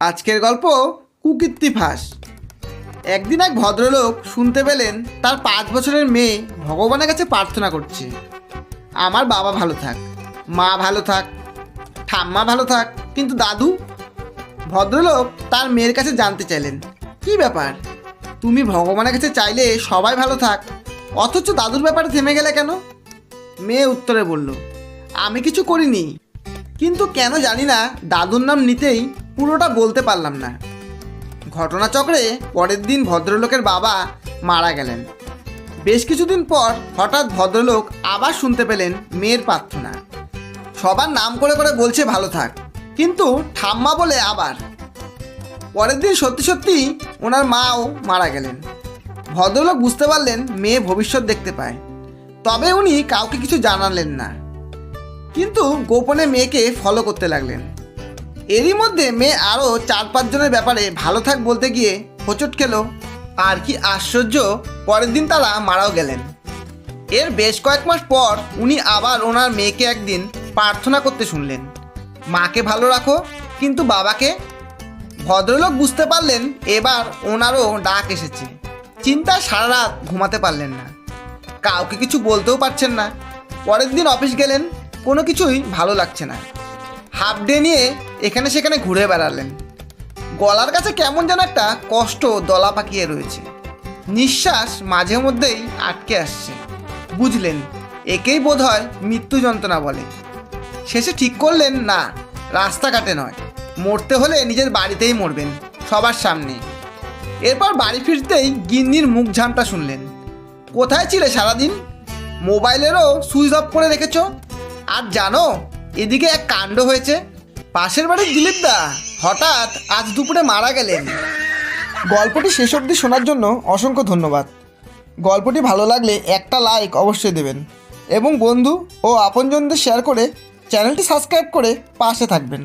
আজকের গল্প কুকীর্তি ফাঁস। একদিন এক ভদ্রলোক শুনতে পেলেন তার পাঁচ বছরের মেয়ে ভগবানের কাছে প্রার্থনা করছে। আমার বাবা ভালো থাক, মা ভালো থাক, ঠাম্মা ভালো থাক, কিন্তু দাদু? ভদ্রলোক তার মেয়ের কাছে জানতে চাইলেন, কি ব্যাপার? তুমি ভগবানের কাছে চাইলে সবাই ভালো থাক, অথচ দাদুর ব্যাপারে থেমে গেলে কেন? মেয়ে উত্তরে বলল, আমি কিছু করিনি, কিন্তু কেন জানি না দাদুর নাম নিতেই পুরোটা বলতে পারলাম না। ঘটনাচক্রে পরের দিন ভদ্রলোকের বাবা মারা গেলেন। বেশ কিছুদিন পর হঠাৎ ভদ্রলোক আবার শুনতে পেলেন মেয়ের প্রার্থনা। সবার নাম করে করে বলছে, ভালো থাক। কিন্তু ঠাম্মা বলে আবার। পরের দিন সত্যি সত্যি ওনার মাও মারা গেলেন। ভদ্রলোক বুঝতে পারলেন মেয়ে ভবিষ্যৎ দেখতে পায়। তবে উনি কাউকে কিছু জানালেন না। কিন্তু গোপনে মেয়েকে ফলো করতে লাগলেন। এরই মধ্যে মেয়ে আরও চার পাঁচজনের ব্যাপারে ভালো থাক বলতে গিয়ে হোঁচট খেল। আর কি আশ্চর্য, পরের দিন তারা মারাও গেলেন। এর বেশ কয়েক মাস পর উনি আবার ওনার মেয়েকে একদিন প্রার্থনা করতে শুনলেন। মাকে ভালো রাখো, কিন্তু বাবাকে? ভদ্রলোক বুঝতে পারলেন এবার ওনারও ডাক এসেছে। চিন্তায় সারা রাত ঘুমাতে পারলেন না। কাউকে কিছু বলতেও পারছেন না। পরের দিন অফিস গেলেন, কোনো কিছুই ভালো লাগছে না। হাফ ডে নিয়ে এখানে সেখানে ঘুরে বেড়ালেন। গলার কাছে কেমন যেন একটা কষ্ট দলা পাকিয়ে রয়েছে। নিঃশ্বাস মাঝে মধ্যেই আটকে আসছে। বুঝলেন, একেই বোধ হয় মৃত্যু যন্ত্রণা বলে। শেষে ঠিক করলেন, না, রাস্তাঘাটে নয়। মরতে হলে নিজের বাড়িতেই মরবেন, সবার সামনে। এরপর বাড়ি ফিরতেই গিন্নির মুখ ঝামটা শুনলেন। কোথায় ছিলে সারাদিন? মোবাইলেরও সুইচ অফ করে রেখেছ? আর জানো, এদিকে এক কাণ্ড হয়েছে। পাশের বাড়ির দিলীপ দা হঠাৎ আজ দুপুরে মারা গেলেন। গল্পটি শেষ অবধি শোনার জন্য অসংখ্য ধন্যবাদ। গল্পটি ভালো লাগলে একটা লাইক অবশ্যই দেবেন এবং বন্ধু ও আপনজনদের শেয়ার করে চ্যানেলটি সাবস্ক্রাইব করে পাশে থাকবেন।